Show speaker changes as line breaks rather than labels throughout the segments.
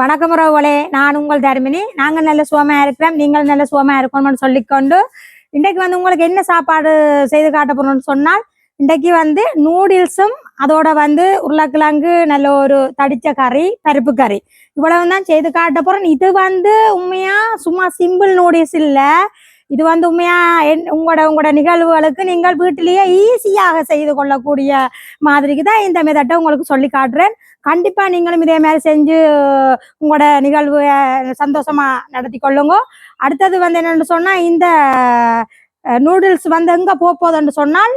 வணக்கம் உறவுகளே. நான் உங்கள் தர்மினி. நாங்கள் நல்ல சுவமா இருக்கிறோம். நீங்கள் நல்ல சுவமா இருக்கணும்னு சொல்லிக்கொண்டு இன்றைக்கு வந்து உங்களுக்கு என்ன சாப்பாடு செய்து காட்ட போறோம்னு சொன்னால் இன்றைக்கு வந்து நூடுல்ஸும் அதோட வந்து உருளைக்கிழங்கு நல்ல ஒரு தடிச்ச கறி பருப்பு கறி. இவ்வளவு தான் செய்து காட்ட போறோம். இது வந்து உண்மையா சும்மா சிம்பிள் நூடுல்ஸ் இல்ல. இது வந்து உண்மையா? என்- உங்களோட உங்களோட நிகழ்வுகளுக்கு நீங்கள் வீட்டிலேயே ஈஸியாக செய்து கொள்ளக்கூடிய மாதிரிக்கு தான் இந்த மெதட்டை உங்களுக்கு சொல்லி காட்டுறேன். கண்டிப்பா நீங்களும் இதே மாதிரி செஞ்சு உங்களோட நிகழ்வு சந்தோஷமா நடத்தி கொள்ளுங்க. அடுத்தது வந்து என்னன்னு சொன்னா இந்த நூடுல்ஸ் வந்து எங்க போக போகுதுன்னு சொன்னால்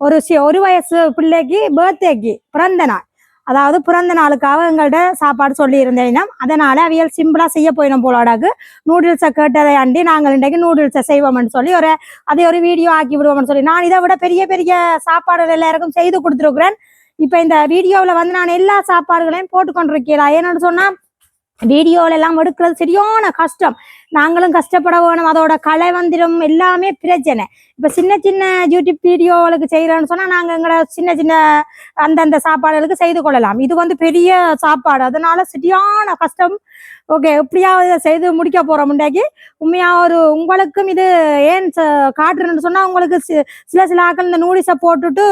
ஒரு சி ஒரு வயசு பிள்ளைக்கு பர்த்டேக்கு பிறந்த நாள். அதாவது பிறந்த நாளுக்காக எங்கள்கிட்ட சாப்பாடு சொல்லியிருந்தேன்னா அதனால அவியல் சிம்பிளாக செய்ய போயிடும் போலோடாக்கு நூடுல்ஸை கேட்டதை அண்டி நாங்கள் இன்றைக்கு நூடுல்ஸை செய்வோம்னு சொல்லி ஒரு அதை ஒரு வீடியோ ஆக்கி விடுவோம்னு சொல்லி நான் இதை விட பெரிய பெரிய சாப்பாடுகள் எல்லாருக்கும் செய்து கொடுத்துருக்குறேன். இப்போ இந்த வீடியோவில் வந்து நான் எல்லா சாப்பாடுகளையும் போட்டுக்கொண்டிருக்கிறேன். ஏன்னு சொன்னால் வீடியோல எல்லாம் எடுக்கிறது சரியான கஷ்டம். நாங்களும் கஷ்டப்பட வேணும். அதோட கலை வந்திரம் எல்லாமே பிரச்சனை. இப்ப சின்ன சின்ன யூடியூப் வீடியோவுக்கு செய்யறோம்னு சொன்னா நாங்க எங்களை சின்ன சின்ன அந்தந்த சாப்பாடுகளுக்கு செய்து கொள்ளலாம். இது வந்து பெரிய சாப்பாடு. அதனால சரியான கஷ்டம். ஓகே எப்படியாவது செய்து முடிக்க போறோம் முண்டாக்கி உண்மையா ஒரு உங்களுக்கும் இது ஏன் ச- காட்டுறேன்னு சொன்னா உங்களுக்கு சி- சில சில ஆக்கள் இந்த நூடிஸை போட்டுட்டு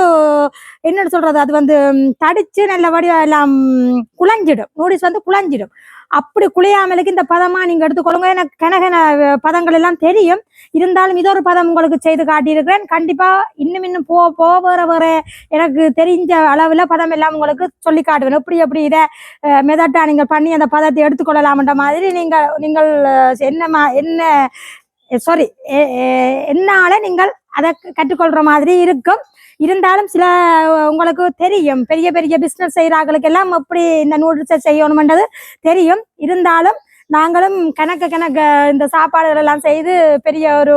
என்னன்னு சொல்றது? அது வந்து தடித்து தடிச்சு நல்லபடியா எல்லாம் குழஞ்சிடும். நூடிஸ் வந்து குழஞ்சிடும். அப்படி குளியாமலுக்கு இந்த பதமா நீங்க எடுத்துக்கொள்ளுங்க. எனக்கு கனகன பதங்கள் எல்லாம் தெரியும். இருந்தாலும் இது ஒரு பதம் உங்களுக்கு செய்து காட்டியிருக்கிறேன். கண்டிப்பா இன்னும் இன்னும் போ போக வேற வேற எனக்கு தெரிஞ்ச அளவுல பதம் எல்லாம் உங்களுக்கு சொல்லி காட்டுவேன். எப்படி எப்படி இதை மெதட்டா நீங்கள் பண்ணி அந்த பதத்தை எடுத்துக்கொள்ளலாம்ன்ற மாதிரி நீங்க நீங்கள் என்னமா என்ன மா- என்ன சாரி என்னால நீங்கள் அதை கற்றுக்கொள்ற மாதிரி இருக்கும். இருந்தாலும் சில உங்களுக்கு தெரியும். பெரிய பெரிய பிஸ்னஸ் செய்கிறாங்களுக்கு எல்லாம் எப்படி இந்த நூடுல்ஸை செய்யணுமென்றது தெரியும். இருந்தாலும் நாங்களும் கணக்கு கணக்கு இந்த சாப்பாடுகள் எல்லாம் செய்து பெரிய ஒரு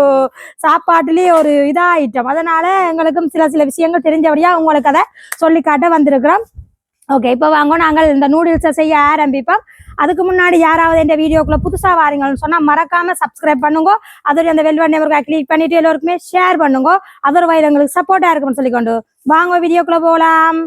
சாப்பாட்டுலேயே ஒரு இதாகிட்டோம் அதனால எங்களுக்கும் சில சில விஷயங்கள் தெரிஞ்சபடியாக உங்களுக்கு அதை சொல்லிக்காட்ட வந்திருக்கிறோம். ஓகே இப்போ வாங்க நாங்கள் இந்த நூடுல்ஸை செய்ய ஆரம்பிப்போம். அதுக்கு முன்னாடி யாராவது இந்த வீடியோக்குள்ள புதுசா வாரீங்கன்னு சொன்னா மறக்காம சப்ஸ்கிரைப் பண்ணுங்க. அதோட அந்த வெல்வன் நம்பருக்கு கிளிக் பண்ணிட்டு எல்லோருக்குமே ஷேர் பண்ணுங்க. அதர் வயது எங்களுக்கு சப்போர்ட்டா இருக்கும்னு சொல்லிக்கொண்டு வாங்க வீடியோக்குள்ள போலாம்.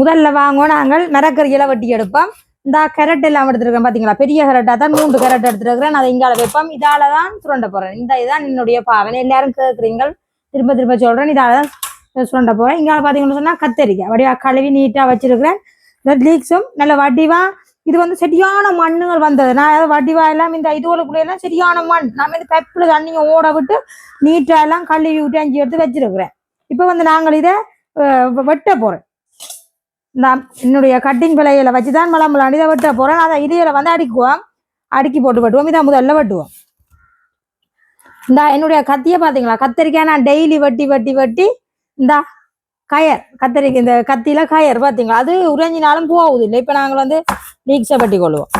முதல்ல வாங்குவோம். நாங்கள் மரக்கறியில வட்டி எடுப்போம். இந்த கேரட் எல்லாம் எடுத்துருக்கேன் பாத்தீங்களா? பெரிய கேரட்டா தான் மூன்று கேரட் எடுத்துருக்கிறேன். அதை இங்கால வைப்போம். இதால தான் சுரண்ட போறேன். இந்த இதான் என்னுடைய பாவனை. எல்லாரும் கேட்குறீங்க திரும்ப திரும்ப சொல்றேன். இதால தான் சுரண்ட போறேன். இங்கால பாத்தீங்கன்னு சொன்னா கத்தரிக்காய். வடிவா கழுவி நீட்டா வச்சிருக்கிறேன். இந்த லீக்ஸும் நல்ல வடிவா இது வந்து சரியான மண்ணுகள் வந்தது. நான் ஏதோ வடிவா எல்லாம் இந்த இதுகளுக்குள்ள எல்லாம் சரியான மண். நம்ம இந்த பெப்பில் தண்ணியை ஓட விட்டு நீட்டா எல்லாம் கழுவி விட்டு அஞ்சு எடுத்து வச்சிருக்கிறேன். இப்போ வந்து நாங்கள் இதை வெட்ட போறேன் நான் என்னுடைய கட்டிங் பிளையில வச்சு தான் மலம் இதை வெட்ட போகிறேன் அதை இதையில வந்து அடிக்குவோம். அடுக்கி போட்டு வெட்டுவோம். இதை முதல்ல வெட்டுவோம். இந்த என்னுடைய கத்தியை பார்த்தீங்களா? கத்தரிக்காய் நான் டெய்லி வெட்டி வெட்டி வெட்டி இந்த கயர். கத்தரிக்காய் இந்த கத்தியில் கயர் பார்த்தீங்களா? அது உறைஞ்சினாலும் போகுது இல்லை. இப்போ நாங்கள் வந்து லீக்ஸை வெட்டி கொள்வோம்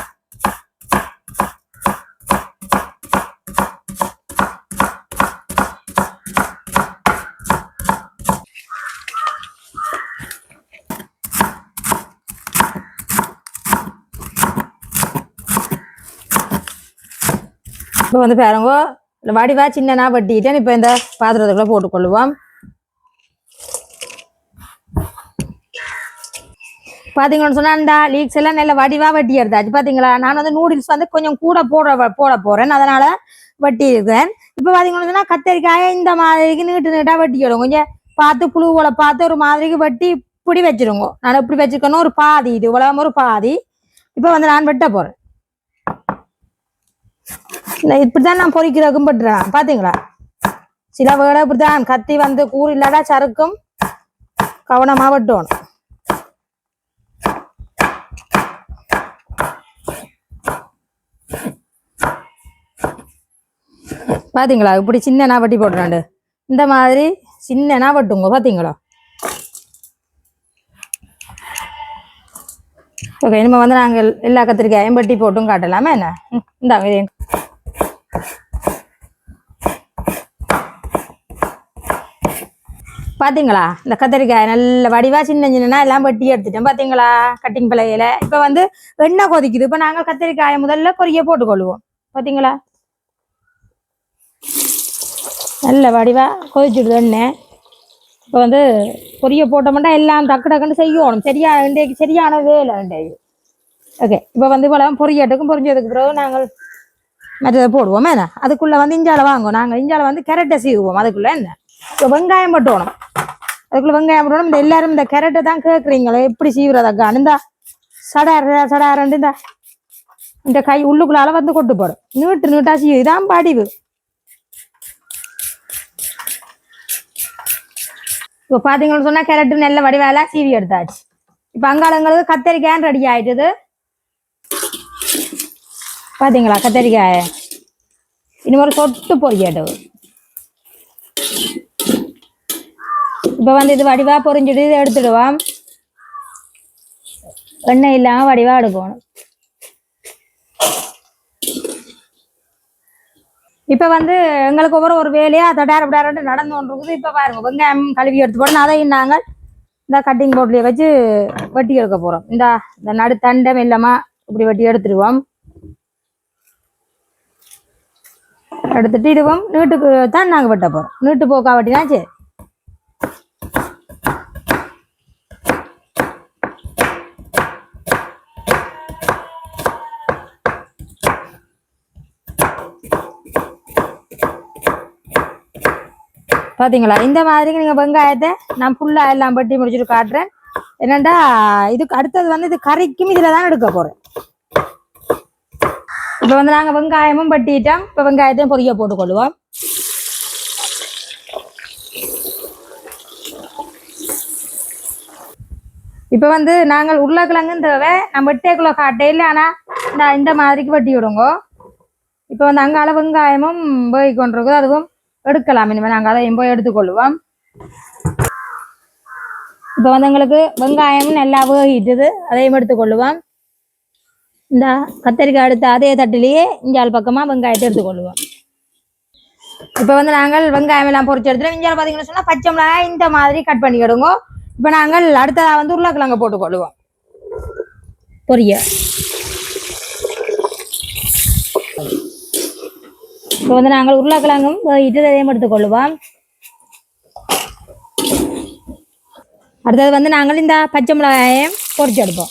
இப்போ வந்து பாருங்க இல்லை வடிவா சின்னனா வெட்டிட்டேன் இப்போ இந்த பாத்திரத்துக்குள்ள போட்டுக்கொள்ளுவோம். பார்த்தீங்கன்னு சொன்னா இந்த லீக்ஸ் எல்லாம் நல்ல வடிவா வட்டி எடுத்தாச்சு பார்த்தீங்களா நான் வந்து நூடுல்ஸ் வந்து கொஞ்சம் கூட போட போட போறேன். அதனால வட்டி இருக்கேன் இப்போ பார்த்தீங்கன்னு சொன்னா கத்தரிக்காயை இந்த மாதிரிக்கு நீட்டு நீட்டா எடுங்க கொஞ்சம் பார்த்து புழுவோல பார்த்து ஒரு மாதிரிக்கு வெட்டி இப்படி வச்சிருங்க. நான் இப்படி வச்சிருக்கணும் ஒரு பாதி இது உலகம் ஒரு பாதி. இப்போ வந்து நான் வெட்ட போறேன். இல்லை இப்படிதான் நான் பொறிக்கிறதுக்கும் பட்டுறேன் பாத்தீங்களா? சில வேலை இப்படிதான் கத்தி வந்து கூறு இல்லாட்டா சறுக்கும். கவனமா வெட்டணும். பாத்தீங்களா? இப்படி சின்னனா வெட்டி போடுறாண்டு இந்த மாதிரி சின்னனா வெட்டுங்க பாத்தீங்களா? ஓகே இனிமே வந்து நாங்கள் எல்லா கத்திரிக்காயும் வெட்டி போட்டும் காட்டலாமா என்ன? ம், இந்தாங்க பார்த்தீங்களா இந்த கத்திரிக்காய் நல்ல வடிவா சின்ன சின்னனா எல்லாம் வெட்டி எடுத்துட்டோம் பார்த்தீங்களா கட்டிங் பிள்ளையில. இப்போ வந்து எண்ணெய் கொதிக்குது. இப்போ நாங்கள் கத்திரிக்காயை முதல்ல பொரிய போட்டுக்கொள்வோம். பார்த்தீங்களா நல்ல வடிவா கொதிச்சுடுது எண்ணெய் இப்போ வந்து பொரிய போட்டோம்னா எல்லாம் டக்கு டக்குன்னு செய்யணும். சரியா இன்றைக்கு சரியான வேலை இன்றைக்கு. ஓகே இப்போ வந்து இவ்வளோ பொரியட்டுக்கும் பொரிஞ்சதுக்கு பிறகு நாங்கள் மற்றதை போடுவோம். என்ன? அதுக்குள்ளே வந்து இஞ்சால வாங்குவோம். நாங்கள் இஞ்சால வந்து கேரட்டை சீவுவோம். அதுக்குள்ளே என்ன? இப்போ வெங்காயம் போட்டோணும் அதுக்குள்ளே வெங்காயம் போட்டோணும் இந்த எல்லாரும் இந்த கேரட்டை தான் கேட்குறீங்களே எப்படி சீவுறதக்கா இந்த சடார சடாரண்டு இந்த. இந்த கை உள்ளுக்குள்ளால வந்து கொட்டு போடும் நீட்டு நீட்டா சீவு இதான் படிவு. இப்போ பார்த்தீங்கன்னு சொன்னால் கேரட்டு நல்ல வடிவாலாம் சீவி எடுத்தாச்சு. இப்போ அங்காளங்களுக்கு கத்தரிக்காய் ரெடி ஆயிட்டுது. பார்த்தீங்களா கத்தரிக்காய். இனிமேல் சொட்டு பொரியட்டும் இப்போ வந்து இது வடிவா பொறிஞ்சிட்டு இதை எடுத்துடுவோம். எண்ணெய் இல்லாமல் வடிவா எடுக்கணும். இப்போ வந்து எங்களுக்கு ஒவ்வொரு ஒரு வேலையா தடார விடாரண்டு நடந்து கொண்டு இருக்குது இப்போ பாருங்க வெங்காயம் கழுவி எடுத்து போடணும். அதையும் நாங்கள் இந்த கட்டிங் போர்ட்லேயே வச்சு வெட்டி எடுக்க போகிறோம் இந்த இந்த நடு தண்டம் இல்லாமல் இப்படி வெட்டி எடுத்துடுவோம். எடுத்துட்டு இதுவும் நீட்டுக்கு தான் நாங்கள் வெட்ட போகிறோம் நீட்டு போக்கா வெட்டினாச்சு? பாத்தீங்களா? இந்த மாதிரி நீங்க வெங்காயத்தை நான் புல்லா எல்லாம் வெட்டி முடிச்சுட்டு காட்டுறேன். என்னண்டா இதுக்கு அடுத்தது வந்து இது கறிக்கும் இதுல தான் எடுக்க போறேன். இப்போ வந்து நாங்க வெங்காயமும் பட்டிட்டோம் இப்போ வெங்காயத்தையும் பொரிய போட்டுக்கொள்வோம் இப்போ வந்து நாங்கள் உருளைக்கிழங்கும் தேவை நம்ம வெட்டேக்குள்ள காட்டையில் ஆனால் நான் இந்த மாதிரிக்கு வெட்டி விடுங்க. இப்போ வந்து அங்கால வெங்காயமும் போய் கொண்டிருக்குது அதுவும் எடுக்கலாம். இனிமேல் நாங்கள் அதையும் போய் எடுத்துக்கொள்வோம். இப்போ வந்து எங்களுக்கு வெங்காயம் நல்லா வேகிட்டுது. அதையும் எடுத்துக்கொள்வோம். இந்த கத்தரிக்காய் எடுத்த அதே தட்டிலேயே இஞ்சால் பக்கமாக வெங்காயத்தை எடுத்துக்கொள்வோம். இப்போ வந்து நாங்கள் வெங்காயம் எல்லாம் பொறிச்சு எடுத்துட்டு இஞ்சால் பார்த்தீங்கன்னு சொன்னால் பச்சை மிளகாய் இந்த மாதிரி கட் பண்ணிக்கிடுங்க இப்போ நாங்கள் அடுத்ததாக வந்து உருளைக்கிழங்க போட்டுக்கொள்வோம். பொரிய. இப்போ வந்து நாங்கள் உருளைக்கிழங்கும் வேகிட்டு அதையும் எடுத்துக்கொள்வோம் அடுத்தது வந்து நாங்கள் இந்த பச்சை மிளகாயம் பொறிச்சு எடுப்போம்.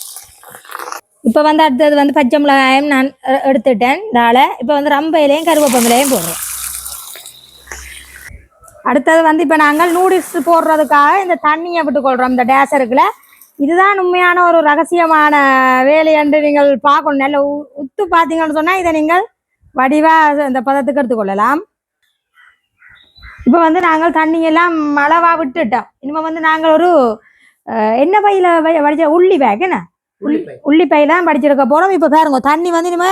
இப்போ வந்து அடுத்தது வந்து பச்சை மிளகாயம் நான் எடுத்துட்டேன். இதால் இப்போ வந்து ரம்பையிலையும் கருவேப்பமிலையும் போடுறோம். அடுத்தது வந்து இப்போ நாங்கள் நூடுல்ஸ் போடுறதுக்காக இந்த தண்ணியை விட்டுக்கொள்கிறோம் இந்த டேசருக்குள்ள இதுதான் உண்மையான ஒரு ரகசியமான வேலை என்று நீங்கள் பார்க்கணும். நல்ல உ- உத்து பார்த்தீங்கன்னு சொன்னால் இதை நீங்கள் வடிவா இந்த பதத்துக்கு எடுத்துக்கொள்ளலாம் இப்போ வந்து நாங்கள் தண்ணியெல்லாம் அளவா விட்டுட்டோம். இனிமே வந்து நாங்கள் ஒரு என்ன பையில வடிச்ச உள்ளி பேக் என்ன? உள்ளி பையில தான் படிச்சிருக்க போறோம். இப்போ பாருங்க தண்ணி வந்து இனிமே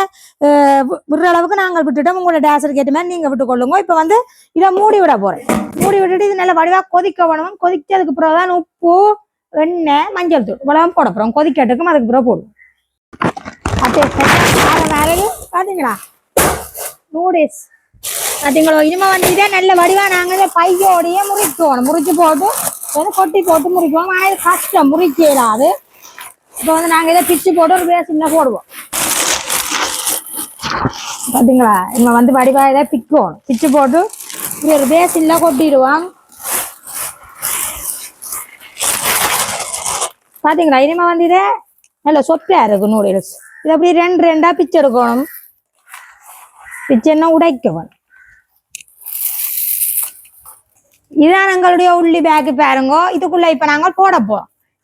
விடுற அளவுக்கு நாங்கள் விட்டுட்டோம். உங்களோட டேசருக்கு ஏற்ற மாதிரி நீங்க விட்டுக்கொள்ளுங்க இப்போ வந்து இதை மூடி விட போறேன். மூடி விட்டுட்டு இது நல்லா வடிவா கொதிக்க வேணும். கொதிச்சதுக்கு பிறகு தான் உப்பு எண்ணெய் மஞ்சள் தூள் இவ்வளவு போட போறோம். கொதிக்கட்டுக்கும் அதுக்கு பிறகு போடுவோம். அப்படியே மேலே பாத்தீங்களா? நூடுல்ஸ் பார்த்தீங்களோ இனிமே வந்து நல்ல வடிவா நாங்கள் இதை பையோடையே முறிக்கணும். முறிச்சு போட்டு வந்து கொட்டி போட்டு முறிக்குவோம் ஆனால் இது கஷ்டம். முறிக்க இயலாது இப்போ வந்து நாங்கள் இதை பிச்சு போட்டு ஒரு பேசினில் போடுவோம். பார்த்தீங்களா இனிமே வந்து வடிவாக இதை பிக்கணும். பிச்சு போட்டு இப்படி ஒரு பேசினில் கொட்டிடுவோம். பார்த்தீங்களா இனிமே வந்து இதே நல்ல சொப்பையாக இருக்கு நூடுல்ஸ் இது அப்படி ரெண்டு ரெண்டா பிச்சு எடுக்கணும். பிச்சைன்னா உடைக்கவன். இதுதான் எங்களுடைய உள்ளி பேக்கு பாருங்கோ. இதுக்குள்ள இப்ப நாங்கள் போட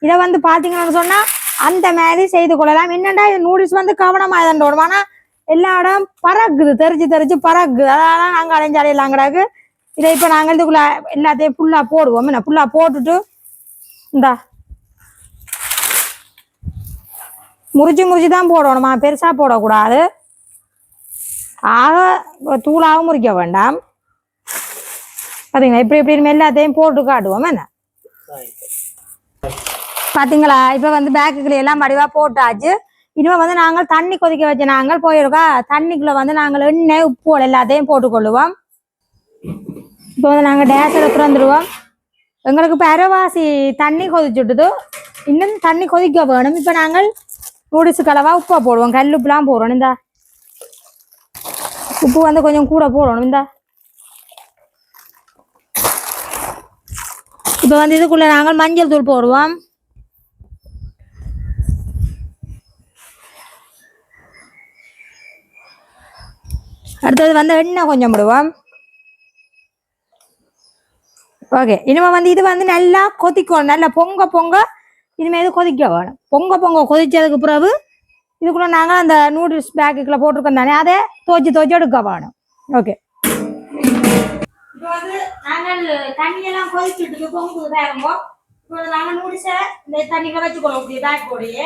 இதை வந்து பாத்தீங்கன்னு சொன்னா அந்த மாதிரி செய்து கொள்ளலாம். என்னண்டா இது நூடுல்ஸ் வந்து கவனமா இதோட ஆனால் எல்லா இடம் பறக்குது தெரிச்சு தெரிச்சு பறக்குது. அதனால நாங்கள் அலைஞ்சாலையெல்லாம் கிடக்கு இதை இப்ப நாங்கள் இதுக்குள்ள எல்லாத்தையும் ஃபுல்லா போடுவோம். என்ன ஃபுல்லா போட்டுட்டு இந்தா. முறிச்சு முறிச்சு தான் போடணுமா? பெருசா போடக்கூடாது. ஆக தூளாகவும் முறிக்க வேண்டாம் பார்த்தீங்களா இப்படி இப்படி எல்லாத்தையும் போட்டு காட்டுவோம் என்ன பார்த்தீங்களா இப்போ வந்து பேக்குக்குள்ள எல்லாம் வடிவா போட்டாச்சு இனிமே வந்து நாங்கள் தண்ணி கொதிக்க வச்ச நாங்கள் போயிருக்கா தண்ணிக்குள்ளே வந்து நாங்கள் எண்ணெய் உப்பு எல்லாத்தையும் போட்டுக்கொள்ளுவோம் இப்போ வந்து நாங்கள் டேஸில் திறந்துடுவோம் எங்களுக்கு இப்போ அரைவாசி தண்ணி கொதிச்சுட்டுது இன்னும் தண்ணி கொதிக்க வேணும் இப்போ நாங்கள் நூடுல்ஸ் கலவா உப்பை போடுவோம் கல் உப்புலாம் இந்த உப்பு வந்து கொஞ்சம் கூட போடணும். இந்த. இப்போ வந்து இதுக்குள்ளே நாங்கள் மஞ்சள் தூள் போடுவோம். அடுத்தது வந்து எண்ணெய் கொஞ்சம் விடுவோம் ஓகே இனிமே வந்து இது வந்து நல்லா கொதிக்கணும். நல்லா பொங்க பொங்க. இனிமே இது கொதிக்க வேணும். பொங்க பொங்க கொதிச்சதுக்கு பிறகு இதுக்குள்ள நாங்கள் அந்த நூடுல்ஸ் பேக்குக்குள்ள போட்டிருக்கோம் தானே அதை துவச்சி துவச்சி எடுக்க வேணும். ஓகே இப்போ வந்து நாங்கள் தண்ணியெல்லாம் கொதிச்சுட்டு பொங்குது பாருங்க இப்போ நாங்கள் நூடுல்ஸை இந்த தண்ணிக்குள்ள வச்சுக்கணும் இப்படி பேக் போடியே.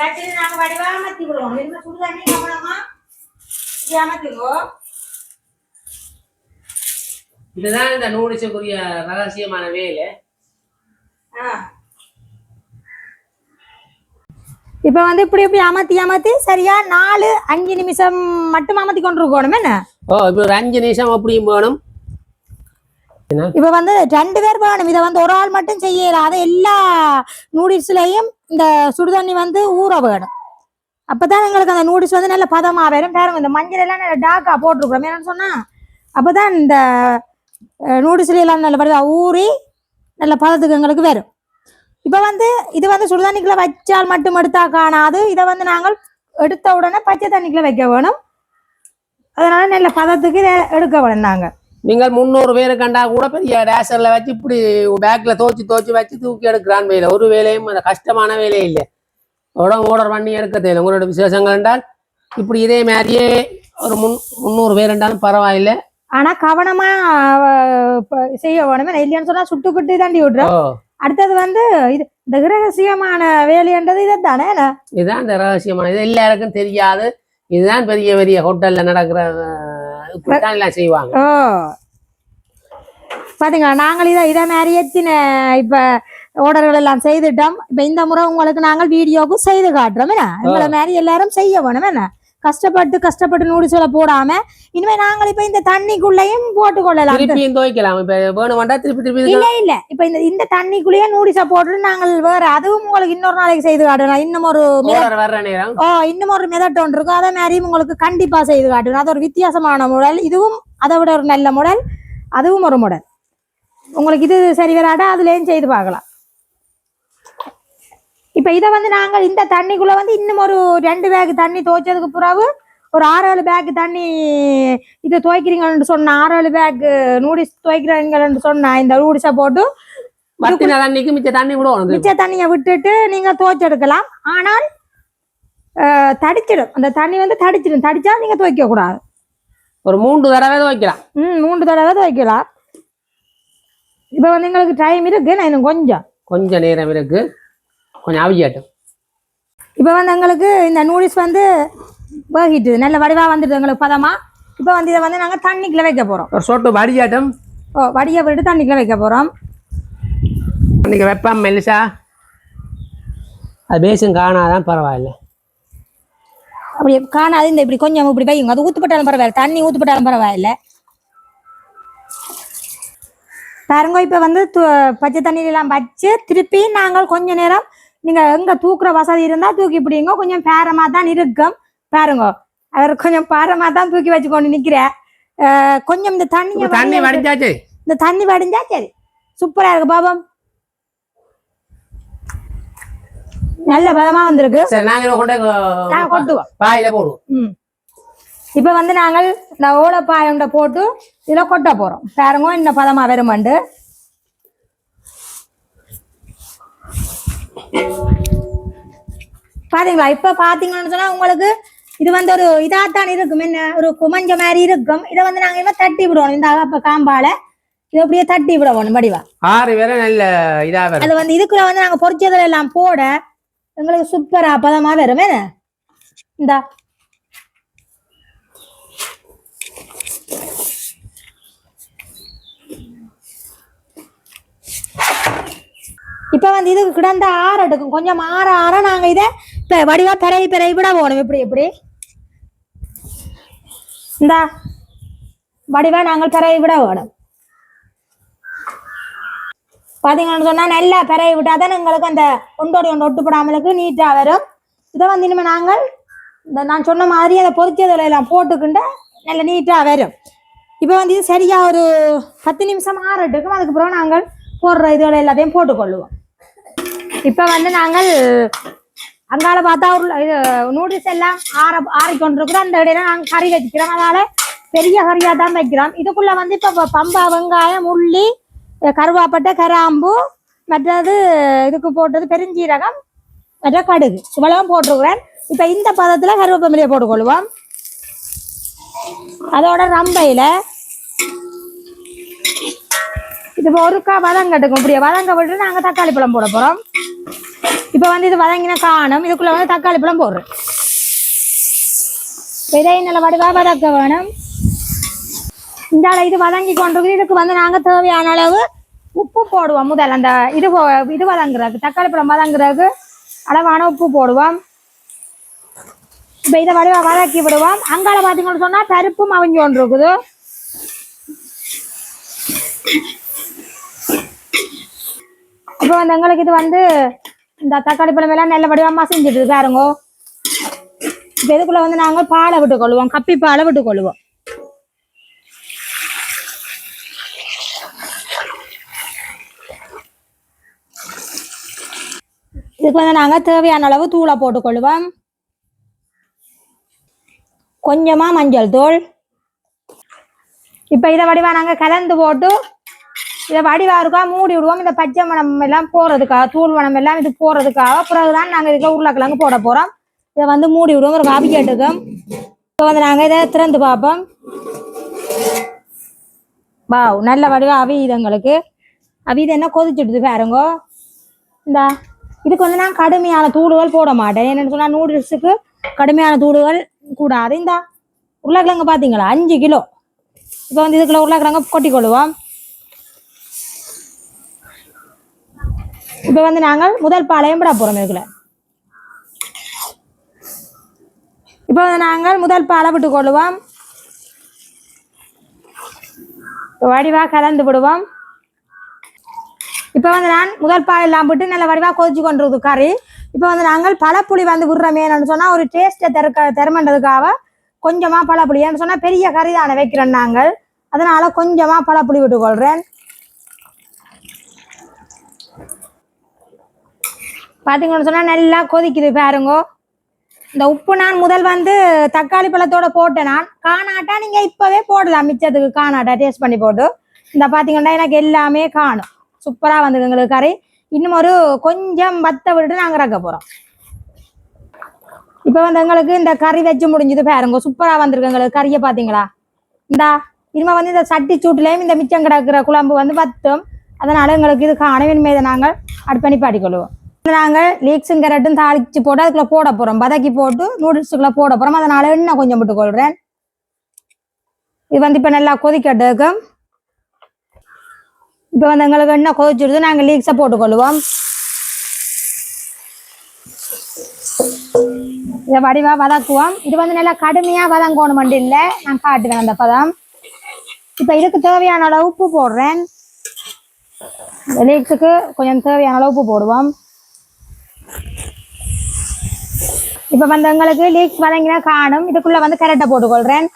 வச்சுட்டு நாங்கள் அமர்த்தி விடுவோம். சுடு தண்ணி கவனமா இப்படி அமர்த்திடுவோம்
இதுதான் இந்த நூடுல்ஸுக்குரிய ரகசியமான வேலை.
இப்போ வந்து இப்படி இப்படி அமர்த்தி அமர்த்தி சரியா நாலு அஞ்சு நிமிஷம் மட்டும் அமர்த்தி கொண்டு இருக்கணும் என்ன?
ஓ இப்போ ஒரு அஞ்சு நிமிஷம் அப்படியும் வேணும். என்ன?
இப்போ வந்து ரெண்டு பேர் வேணும். இதை வந்து ஒரு ஆள் மட்டும் செய்யலாத எல்லா நூடுல்ஸ்லயும் இந்த சுடுதண்ணி வந்து ஊற வேணும். அப்பதான் எங்களுக்கு அந்த நூடுல்ஸ் வந்து நல்ல பதமா வரும். பாருங்க இந்த மஞ்சள் எல்லாம் நல்ல டாக்கா போட்டிருக்கிறோம். என்னன்னு சொன்னா அப்பதான் இந்த நூடுல்ஸ்ல எல்லாம் நல்ல ஊறி நல்ல பதத்துக்கு எங்களுக்கு வரும். இப்போ வந்து இது வந்து சுடுதண்ணிக்குள்ள வச்சால் மட்டும் எடுத்தா காணாது. இதை வந்து நாங்கள் எடுத்த உடனே பச்சை தண்ணிக்குள்ள வைக்க வேணும். அதனால நல்ல பதத்துக்கு இதை எடுக்க வேணும் நாங்கள்
நீங்கள் முந்நூறு பேரு கண்டா கூட பெரிய ரேஷன்ல வச்சு இப்படி பேக்ல தோச்சி தோச்சி வச்சு தூக்கி எடுக்கிறான் வேலை ஒரு வேலையும் கஷ்டமான வேலையே இல்லை. உடம்பு ஓர்டர் பண்ணி எடுக்க தேவை உங்களோட விசேஷங்கள் என்றால் இப்படி இதே மாதிரியே ஒரு முன் முந்நூறு பேர் என்றாலும் பரவாயில்லை.
ஆனா கவனமா செய்ய வேணுமே. இல்லைன்னு சொன்னா சுட்டுக்குட்டி தாண்டி விடுறோம். அடுத்தது வந்து இது இந்த ரகசியமான வேலைன்றது இதை தானே
இதுதான் இந்த ரகசியமான இது எல்லாருக்கும் தெரியாது. இதுதான் பெரிய பெரிய ஹோட்டல்ல நடக்கிற எல்லாம் செய்வாங்க.
ஓ. பாத்தீங்களா நாங்கள் இதை இதை மாதிரி எத்தின இப்ப ஆர்டர்கள் எல்லாம் செய்துட்டோம். இப்ப இந்த முறை உங்களுக்கு நாங்கள் வீடியோக்கு செய்து காட்டுறோம் என்ன? எங்களை மாதிரி எல்லாரும் செய்ய வேணும் என்ன? கஷ்டப்பட்டு கஷ்டப்பட்டு நூடுல்ஸ்ல போடாம இனிமே நாங்கள் இப்ப இந்த தண்ணிக்குள்ளேயும் போட்டு கொள்ளலாம்
திருப்பியும் துவைக்கலாம். இப்ப வேணும் வேண்டாம் திருப்பி திருப்பி
இல்ல இல்ல. இப்ப இந்த இந்த தண்ணிக்குள்ளேயே நூடிசா போட்டு நாங்கள் வேற அதுவும் உங்களுக்கு இன்னொரு நாளைக்கு செய்து காட்டணும் இன்னும் ஒரு ஓ இன்னும் ஒரு மெதட் ஒன்று இருக்கும். அதே மாதிரி உங்களுக்கு கண்டிப்பா செய்து காட்டணும் அது ஒரு வித்தியாசமான முடல். இதுவும் அதை விட ஒரு நல்ல முடல். அதுவும் ஒரு முடல். உங்களுக்கு இது சரி வராட்டா அதுலயும் செய்து பார்க்கலாம். இப்ப இதை வந்து நாங்கள் இந்த தண்ணிக்குள்ள வந்து இன்னும் ஒரு ரெண்டு பேக் தண்ணி துவைச்சதுக்கு பிறகு ஒரு ஆறு ஏழு பேக் தண்ணி இதை துவைக்கிறீங்கன்னு சொன்ன ஆறு ஏழு பேக் நூடில்ஸ் துவைக்கிறீங்கன்னு சொன்ன இந்த நூடில்ஸை போட்டு
மிச்ச தண்ணி.
மிச்ச தண்ணியை விட்டுட்டு நீங்க துவைச்செடுக்கலாம். ஆனால் தடிச்சிடும். அந்த தண்ணி வந்து தடிச்சிடும். தடிச்சா நீங்க துவைக்க கூடாது.
ஒரு மூன்று தடவை துவைக்கலாம்.
ம் மூன்று தடவை துவைக்கலாம். இப்போ வந்து எங்களுக்கு டைம் இருக்கு. நான் இன்னும் கொஞ்சம்.
கொஞ்ச நேரம் இருக்கு. கொஞ்சம் அவியட்டும்
இப்போ வந்து எங்களுக்கு இந்த நூடுல்ஸ் வந்து வேகிட்டு நல்ல வடிவா வந்துட்டு எங்களுக்கு பதமா. இப்போ வந்து இதை வந்து நாங்கள் தண்ணிக்குள்ள வைக்க போறோம்.
ஒரு சொட்டு வடியாட்டும்
ஓ வடியை விட்டு தண்ணிக்குள்ள வைக்க போறோம்.
இன்னைக்கு வெப்பம் மெலிசா. அது பேசும் காணாதான் பரவாயில்ல.
அப்படி காணாது இந்த இப்படி கொஞ்சம் இப்படி வையுங்க அது ஊத்துப்பட்டாலும் பரவாயில்ல. தண்ணி ஊத்துப்பட்டாலும் பரவாயில்ல. பாருங்க இப்போ வந்து பச்சை தண்ணியிலாம் வச்சு திருப்பி நாங்கள் கொஞ்ச நேரம் நீங்க எங்க தூக்குற வசதி இருந்தா தூக்கி பிடிங்க. கொஞ்சம் பேரமா தான் இருக்கும் பாருங்க. அவர் கொஞ்சம் பாரமா தான் தூக்கி வச்சு கொண்டு நிக்கிற கொஞ்சம் இந்த தண்ணி
தண்ணி வடிஞ்சாச்சு?
இந்த தண்ணி வடிஞ்சா சரி. சூப்பரா இருக்கு பாபம். நல்ல பதமா வந்திருக்கு.
நாங்க இதை
கொட்டுவோம்
பாயில போடுவோம்
ம். இப்போ வந்து நாங்கள் இந்த ஓலப்பாயண்டை போட்டு இதில் கொட்ட போகிறோம் பாருங்க இந்த பதமா வருமாண்டு. பாத்தீங்களா? இப்போ பார்த்தீங்கன்னு சொன்னா உங்களுக்கு இது வந்து ஒரு இதாத்தான் இருக்கும். என்ன? ஒரு குமஞ்ச மாதிரி இருக்கும். இதை வந்து நாங்கள் இப்போ தட்டி விடுவோம். இந்த அகப்ப காம்பால. இதை அப்படியே தட்டி விடுவோம். வடிவா
ஆறு பேரை நல்ல இதா
அது வந்து இதுக்குள்ள வந்து நாங்கள் பொரிச்சதுல எல்லாம் போட எங்களுக்கு சூப்பரா பதமா வரும். என்ன? இந்தா. இப்போ வந்து இது கிடந்த ஆறு எடுக்கும். கொஞ்சம் ஆற ஆற நாங்கள் இதை இப்ப வடிவா பிறகு பிறவி விட போகணும் எப்படி எப்படி? இந்தா வடிவா நாங்கள் பிறவி விட வேணும் பார்த்தீங்கன்னு சொன்னால் நல்லா பிறகு விட்டால் தான் எங்களுக்கு அந்த ஒன்றோடி ஒன்று ஒட்டுப்படாமலுக்கு நீட்டாக வரும். இதை வந்து இனிமேல் நாங்கள் இந்த நான் சொன்ன மாதிரி அதை பொரிச்சதில் எல்லாம் போட்டுக்கிண்டு நல்ல நீட்டாக வரும். இப்போ வந்து இது சரியாக ஒரு பத்து நிமிஷம் ஆறட்டுக்கும். அதுக்கப்புறம் நாங்கள் போடுற இதுகளை எல்லாத்தையும் போட்டுக்கொள்ளுவோம். இப்போ வந்து நாங்கள் அங்கால பார்த்தா ஒரு இது நூடுல்ஸ் எல்லாம் ஆற ஆறிக்கொண்டிருக்கிறோம் அந்த இடையில நாங்கள் கறி வச்சுக்கிறோம். அதனால பெரிய கறியாக தான் வைக்கிறோம். இதுக்குள்ள வந்து இப்போ பம்பா வெங்காயம் உள்ளி அஹ் கருவாப்பட்டை கராம்பு மற்றது இதுக்கு போட்டது பெருஞ்சீரகம் மற்ற கடுகு. இவ்வளவும் போட்டிருக்கிறேன். இப்போ இந்த பதத்தில் கருவேப்பமிலையை போட்டுக்கொள்வோம். அதோட ரம்பையில் இது இப்போ ஒருக்கா வதங்கட்டுக்கும் இப்படியே வதங்க விட்டு நாங்கள் தக்காளி பழம் போட போகிறோம் இப்போ வந்து இது வதங்கின காணும். இதுக்குள்ள வந்து தக்காளி பழம் போடுறோம். விதை நல்ல வடிவாக வதக்க வேணும். இந்த இது வதங்கி கொண்டிருக்குது. இதுக்கு வந்து நாங்கள் தேவையான அளவு உப்பு போடுவோம் முதல். அந்த இது இது வதங்குறதுக்கு தக்காளி பழம் வதங்குறதுக்கு அளவான உப்பு போடுவோம். இப்போ இதை வடிவா வதக்கி விடுவோம். அங்கால பார்த்தீங்கன்னு சொன்னால் பருப்பும் அவிஞ்சு ஒன்று இருக்குது இப்போ வந்து எங்களுக்கு இது வந்து இந்த தக்காளி பழம் எல்லாம் நல்ல வடிவா செஞ்சுட்டு இருக்காருங்க. இப்போ இதுக்குள்ள வந்து நாங்கள் பாலை விட்டுக்கொள்வோம் கப்பி பாலை விட்டுக்கொள்வோம் இதுக்கு வந்து நாங்கள் தேவையான அளவு தூளை போட்டுக்கொள்வோம் கொஞ்சமாக மஞ்சள் தூள். இப்போ இதை வடிவா நாங்கள் கலந்து போட்டு இதை வடிவா இருக்கா மூடி விடுவோம். இந்த பச்சை மணம் எல்லாம் போறதுக்காக தூள் மணம் எல்லாம் இது போறதுக்காக. பிறகுதான் நாங்கள் இதுக்கு உருளைக்கிழங்கு போட போகிறோம் இதை வந்து மூடி விடுவோம். ஒரு காபி கேட்டுக்கும். இப்போ வந்து நாங்கள் இதை திறந்து பார்ப்போம். வாவ் நல்ல வடிவா அவியுது எங்களுக்கு. அவியுது என்ன? கொதிச்சுடுது பாருங்கோ. இந்த இதுக்கு வந்து நான் கடுமையான தூடுகள் போட மாட்டேன். என்னன்னு சொன்னால் நூடுல்ஸுக்கு கடுமையான தூடுகள் கூடாது. இந்த உருளைக்கிழங்கு பார்த்தீங்களா? அஞ்சு கிலோ. இப்போ வந்து இதுக்குள்ள உருளைக்கிழங்கு கொட்டி கொள்ளுவோம் இப்போ வந்து நாங்கள் முதல் பாளையம் விட போகிறோம் இதுக்குள்ள இப்போ வந்து நாங்கள் முதல் பாலை விட்டு கொள்ளுவோம். வடிவாக கலந்து விடுவோம். இப்போ வந்து நான் முதல் பால் எல்லாம் விட்டு நல்ல வடிவாக கொதிச்சு கொண்டிருது கறி. இப்போ வந்து நாங்கள் பழப்புளி வந்து விடுறோமேனு சொன்னால் ஒரு டேஸ்ட்டை தெருக்க தெருமன்றதுக்காக கொஞ்சமாக பழப்புளி. ஏன்னு சொன்னால் பெரிய கறி தானே வைக்கிறோம் நாங்கள். அதனால கொஞ்சமாக பழப்புளி விட்டுக்கொள்கிறேன் பார்த்தீங்கன்னு சொன்னால் நல்லா கொதிக்குது பாருங்க. இந்த உப்பு நான் முதல் வந்து தக்காளி பழத்தோட போட்டேன் நான். காணாட்டா நீங்கள் இப்போவே போடலாம். மிச்சத்துக்கு காணாட்டா டேஸ்ட் பண்ணி போட்டு. இந்த பார்த்தீங்கன்னா எனக்கு எல்லாமே காணும். சூப்பராக வந்தது எங்களுக்கு கறி. இன்னும் ஒரு கொஞ்சம் வத்த விட்டு நாங்கள் ரக்க போகிறோம் இப்போ வந்து எங்களுக்கு இந்த கறி வச்சு முடிஞ்சது பாருங்க. சூப்பராக வந்திருக்கு எங்களுக்கு கறியை பார்த்தீங்களா இந்தா இனிமே வந்து இந்த சட்டி சூட்டுலேயும் இந்த மிச்சம் கிடக்கிற குழம்பு வந்து வத்தும். அதனால எங்களுக்கு இது காணவின் மீது நாங்கள் அடுப்பணி பாடிக்கொள்வோம் நாங்கள் லீக்ஸும் கேரட்டும் தாளிச்சு போட்டு அதுக்குள்ள போட போகிறோம் வதக்கி போட்டு நூடுல்ஸ்க்குள்ள போட போகிறோம் அதனால எண்ணெய் கொஞ்சம் விட்டு கொள்கிறேன் இது வந்து இப்போ நல்லா கொதிக்கட்டுக்கும் இப்போ வந்து எங்களுக்கு எண்ணெய் கொதிச்சிடுது நாங்கள் லீக்ஸை போட்டுக்கொள்வோம். இதை வடிவா வதக்குவோம். இது வந்து நல்லா கடுமையா வதங்கணும் மண்டி இல்லை நான் காட்டுவேன் அந்த பதம். இப்போ இதுக்கு தேவையான அளவு உப்பு போடுறேன். லீக்ஸுக்கு கொஞ்சம் தேவையான அளவு உப்பு போடுவோம். இப்ப வந்து எங்களுக்கு லீக்ஸ் வதங்கினா காணும். இதுக்குள்ள வந்து கரெக்டா போட்டுக்கொள்றேன்.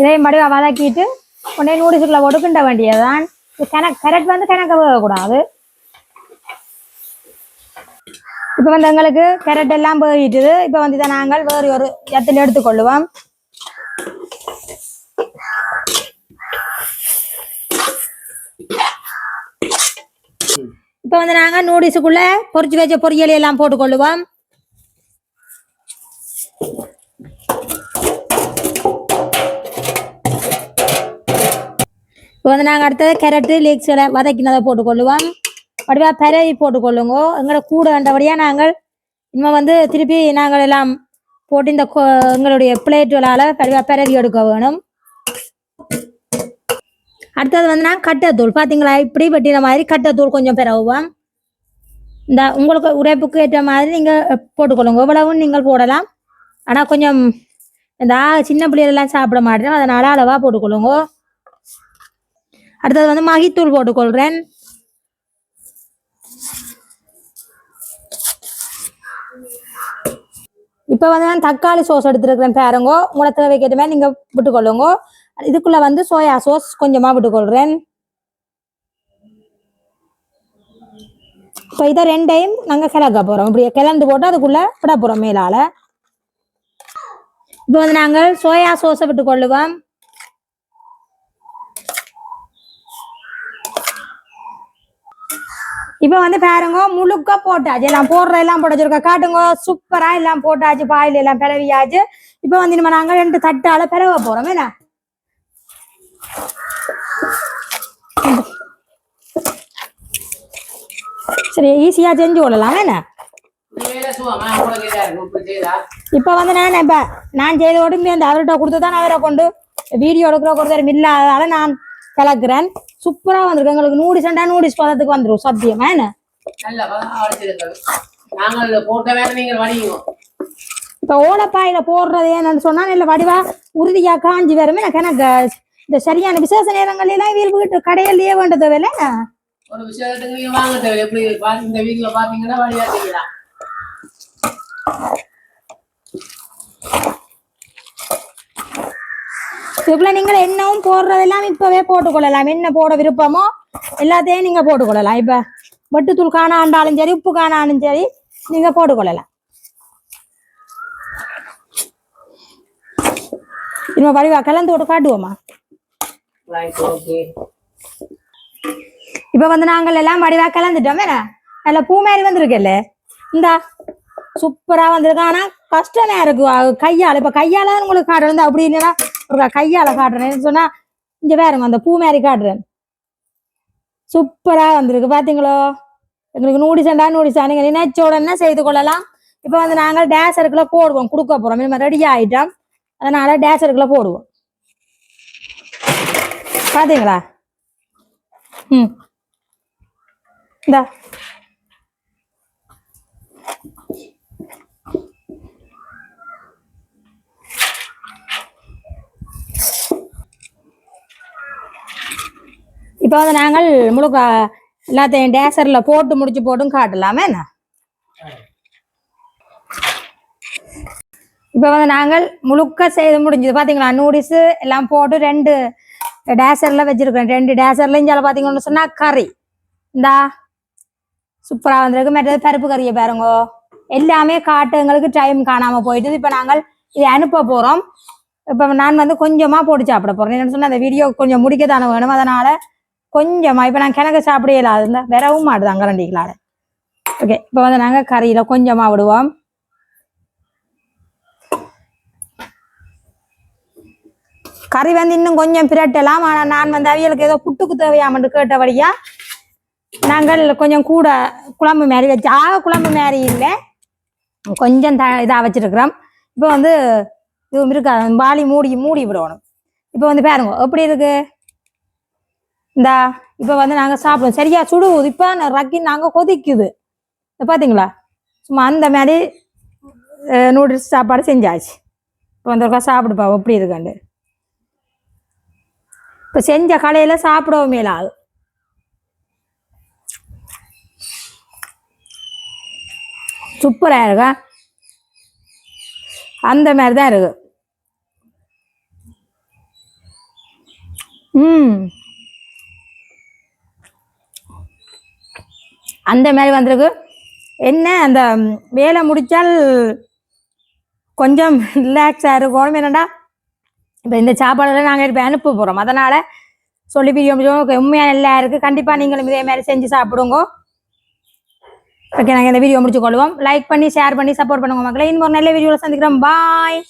இதையும் வடிவா வதக்கிட்டு உடனே நூடுல்ஸுக்குள்ள ஒடுக்கின்ற வேண்டியதுதான். இது கணக்கு கரெக்ட் வந்து கணக்க வேகக்கூடாது இப்போ வந்து எங்களுக்கு கேரட் எல்லாம் போயிட்டுது. இப்போ வந்து இதை நாங்கள் வேறு ஒரு இடத்துல எடுத்துக்கொள்ளுவோம். இப்போ வந்து நாங்கள் நூடுல்ஸுக்குள்ள பொறிச்சு வச்ச பொரியல் எல்லாம் போட்டுக்கொள்ளுவோம். இப்போ வந்து நாங்கள் அடுத்தது கேரட்டு லீக்ஸில் வதக்கினதை போட்டுக்கொள்ளுவோம். அப்படியே பெரவி போட்டுக்கொள்ளுங்க. எங்களோட கூட வந்தபடியாக நாங்கள் இனிமேல் வந்து திருப்பி நாங்கள் எல்லாம் போட்டு இந்த கொ- எங்களுடைய பிளேட்டுகளால் வடிவா பெரவி எடுக்க வேணும். அடுத்தது வந்து நான் கட்டத்தூள். பார்த்தீங்களா இப்படி வெட்டின மாதிரி கட்டத்தூள் கொஞ்சம் பிறவுவோம். இந்த உங்களுக்கு உரைப்புக்கு ஏற்ற மாதிரி நீங்கள் போட்டுக்கொள்ளுங்க. இவ்வளவும் நீங்கள் போடலாம். ஆனால் கொஞ்சம் இந்த சின்ன பிள்ளைகளெல்லாம் சாப்பிட மாட்டேன். அதனால் அளவாக போட்டுக்கொள்ளுங்க. அடுத்தது வந்து மகித்தூள் போட்டுக்கொள்கிறேன் இப்போ வந்து நான் தக்காளி சோஸ் எடுத்துருக்கிறேன் பாருங்க. உங்களை தேவைக்கேற்ற மாதிரி நீங்கள் விட்டுக்கொள்ளுங்க. இதுக்குள்ள வந்து சோயா சோஸ் கொஞ்சமா விட்டுக்கொள்கிறேன் இப்போ இதை ரெண்டையும் நாங்கள் கிளக்க போகிறோம் இப்படி கிளந்து போட்டு அதுக்குள்ளே விட போகிறோம் மேலால். இப்போ வந்து நாங்கள் சோயா சோஸை விட்டுக்கொள்ளுவோம். இப்போ வந்து பாருங்க முழுக்க போட்டாச்சு. எல்லாம் போடுற எல்லாம் போட்டாச்சு காட்டுங்க சூப்பரா எல்லாம் போட்டாச்சு. பாயில் எல்லாம் பிளவியாச்சு. இப்போ வந்து நம்ம நாங்க ரெண்டு தட்டால பிளவ போறோம் என்ன சரி ஈஸியா செஞ்சு
இப்படி செய்தா
இப்போ வந்து நான் இப்போ நான் செய்த உடம்பு அந்த அவர்கிட்ட கொடுத்து தான் அவரை கொண்டு வீடியோ எடுக்கிற ஒருத்தர் இல்லாததால நான் கலக்குறேன். சூப்பரா வந்திருக்கு. எங்களுக்கு நூடிசண்டா நூடிஸ் பதத்துக்கு வந்துடும் சத்தியமா.
வடிங்க.
இப்போ ஓலப்பாயில போடுறது என்னன்னு சொன்னா நல்ல வடிவா உறுதியா காஞ்சி வருமே எனக்கு எனக்கு இந்த சரியான விசேஷ நேரங்கள் எல்லாம் வீல் வீட்டு கடையிலேயே வேண்டது வேலை?
ஒரு விஷயத்துக்கு நீங்க வாங்க தேவை எப்படி இந்த வீட்டுல பாத்தீங்கன்னா வழியா செய்யலாம்
இதுக்குள்ள நீங்கள் என்னவும் போடுறதெல்லாம் இப்பவே போட்டுக்கொள்ளலாம். என்ன போட விருப்பமோ எல்லாத்தையும் நீங்க போட்டுக்கொள்ளலாம். இப்ப வெட்டுத்தூள் காணாண்டாலும் சரி உப்பு காணாலும் சரி நீங்க போட்டுக்கொள்ளலாம். இன்னும் வடிவா கலந்து விட்டு காட்டுவோமா இப்ப வந்து நாங்கள் எல்லாம் வடிவா கலந்துட்டோம் நல்ல பூ மாதிரி வந்திருக்குல்ல? இந்தா சூப்பரா வந்திருக்கு. ஆனா கஷ்டமே இருக்கு? கையால இப்ப கையால உங்களுக்கு காட்டுறது அப்படி ஒரு கையால காட்டுறேன். சொன்னா இங்க வேறுங்க அந்த பூ மாதிரி காட்டுறேன். சூப்பரா வந்திருக்கு. பாத்தீங்களோ? எங்களுக்கு நூடிசண்டா நூடிசா. நீங்க நினைச்ச உடனே செய்து கொள்ளலாம்? இப்ப வந்து நாங்கள் டேசருக்குள்ள போடுவோம் கொடுக்க போறோம். ரெடி ஆயிட்டோம். அதனால டேசருக்குள்ள போடுவோம். பாத்தீங்களா? ம். இந்த. இப்போ வந்து நாங்கள் முழுக்க எல்லாத்தையும் டேசரில் போட்டு முடிச்சு போட்டும் காட்டலாமே என்ன? இப்போ வந்து நாங்கள் முழுக்க செய்து முடிஞ்சது. பார்த்தீங்களா நூடுல்ஸு எல்லாம் போட்டு ரெண்டு டேசரில் வச்சிருக்கேன் ரெண்டு டேசர்லையும் சில பார்த்தீங்கன்னு சொன்னா கறி. இந்தா சூப்பராக வந்திருக்கு. மற்றது பருப்பு கறியை பாருங்கோ. எல்லாமே காட்டு எங்களுக்கு டைம் காணாமல் போயிட்டு இப்போ நாங்கள் இதை அனுப்ப போகிறோம் இப்போ நான் வந்து கொஞ்சமாக போட்டு சாப்பிட போகிறேன் என்னென்னு சொன்னால் அந்த வீடியோ கொஞ்சம் முடிக்க தானே வேணும். அதனால் கொஞ்சமாக இப்போ நான் கிணக்கு சாப்பிடவே இல்லாத இருந்தால் விரவும் மாட்டுது அங்கே ரெண்டிக்கலாட ஓகே இப்போ வந்து நாங்கள் கறியில் கொஞ்சமாக விடுவோம். கறி வந்து இன்னும் கொஞ்சம் பிரட்டலாம். ஆனால் நான் வந்து அவியலுக்கு ஏதோ புட்டுக்கு தேவையாமன்று கேட்டபடியா நாங்கள் கொஞ்சம் கூட குழம்பு மாதிரி வச்சு ஆக குழம்பு மாதிரி இல்லை. கொஞ்சம் த இதாக வச்சிருக்கிறோம். இப்போ வந்து இது இருக்கா? வாளி மூடி மூடி விடணும். இப்போ வந்து பாருங்க எப்படி இருக்கு? இந்தா இப்போ வந்து நாங்கள் சாப்பிடுவோம். சரியா சுடுவோம் இப்போ ரக்கி நாங்கள் கொதிக்குது. பார்த்தீங்களா? சும்மா அந்த மாதிரி நூடுல்ஸ் சாப்பாடு செஞ்சாச்சு. இப்போ வந்து ஒருக்கா சாப்பிடுப்பா எப்படி இருக்காண்டு இப்போ செஞ்ச கடையில் சாப்பிடவும் மேலாது சூப்பராக இருக்கா? அந்த மாதிரி தான் இருக்கு. ம். அந்த மாதிரி வந்திருக்கு. என்ன அந்த வேலை முடித்தால் கொஞ்சம் ரிலாக்ஸாக இருக்கும் என்னடா? இப்போ இந்த சாப்பாடெல்லாம் நாங்கள் இப்போ அனுப்ப போகிறோம் அதனால் சொல்லி பிரியம். உண்மையாக நல்லா இருக்குது கண்டிப்பாக நீங்களும் இதே மாதிரி செஞ்சு சாப்பிடுங்க. ஓகே நாங்கள் இந்த வீடியோ முடிச்சு கொள்வோம். லைக் பண்ணி ஷேர் பண்ணி சப்போர்ட் பண்ணுங்க மக்களை. இன்னும் ஒரு நல்ல வீடியோவில் சந்திக்கிறோம். பாய்